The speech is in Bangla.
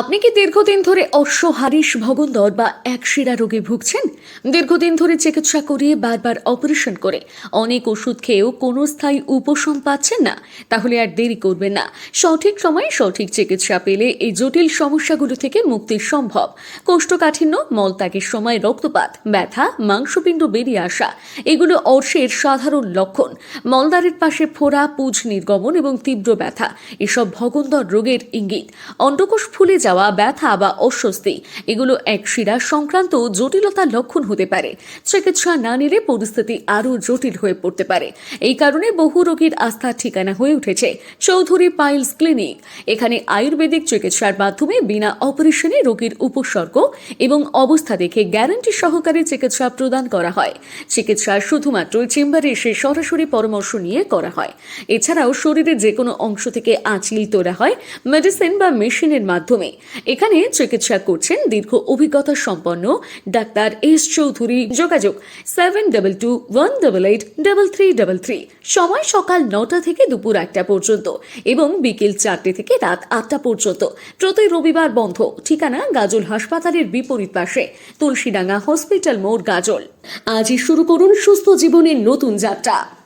আপনি কি দীর্ঘদিন ধরে অশ্ব হারিস ভগন্দর বা একশিরা রোগে ভুগছেন? দীর্ঘদিন ধরে চিকিৎসা করিয়ে বারবার অপারেশন করে অনেক ওষুধ খেয়েও কোনো স্থায়ী উপশম পাচ্ছেন না, তাহলে আর দেরি করবেন না। সঠিক সময়ে সঠিক চিকিৎসা পেলে এই জটিল সমস্যাগুলো থেকে মুক্তি সম্ভব। কোষ্ঠকাঠিন্য, মলত্যাগের সময় রক্তপাত, ব্যথা, মাংসপিণ্ড বেরিয়ে আসা, এগুলো অর্শের সাধারণ লক্ষণ। মলদ্বারের পাশে ফোড়া, পুজ নির্গমন এবং তীব্র ব্যথা, এসব ভগন্দর রোগের ইঙ্গিত। অন্ডকোষ ফুলে যাওয়া, ব্যথা বা অস্বস্তি, এগুলো এক শিরা সংক্রান্ত জটিলতার লক্ষণ হতে পারে। চিকিৎসা না নিলে পরিস্থিতি আরও জটিল হয়ে পড়তে পারে। এই কারণে বহু রোগীর আস্থার ঠিকানা হয়ে উঠেছে চৌধুরী পাইলস ক্লিনিক। এখানে আয়ুর্বেদিক চিকিৎসার মাধ্যমে বিনা অপারেশনে রোগীর উপসর্গ এবং অবস্থা দেখে গ্যারান্টি সহকারে চিকিৎসা প্রদান করা হয়। চিকিৎসা শুধুমাত্র চেম্বারে এসে সরাসরি পরামর্শ নিয়ে করা হয়। এছাড়াও শরীরের যে কোনো অংশ থেকে আঁচিল তোলা হয়, মেডিসিন বা মেশিনের মাধ্যমে। এখানে চিকিৎসা করছেন দীর্ঘ অভিজ্ঞতা সম্পন্ন ডাক্তার এস চৌধুরী। যোগাযোগ seven double two one double eight double three double three সময় সকাল নটা থেকে দুপুর একটা পর্যন্ত এবং বিকেল চারটে থেকে রাত আটটা পর্যন্ত। প্রতি রবিবার বন্ধ। ঠিকানা গাজল হাসপাতালের বিপরীত পাশে তুলসীডাঙ্গা হসপিটাল মোড় গাজল। আজই শুরু করুন সুস্থ জীবনের নতুন যাত্রা।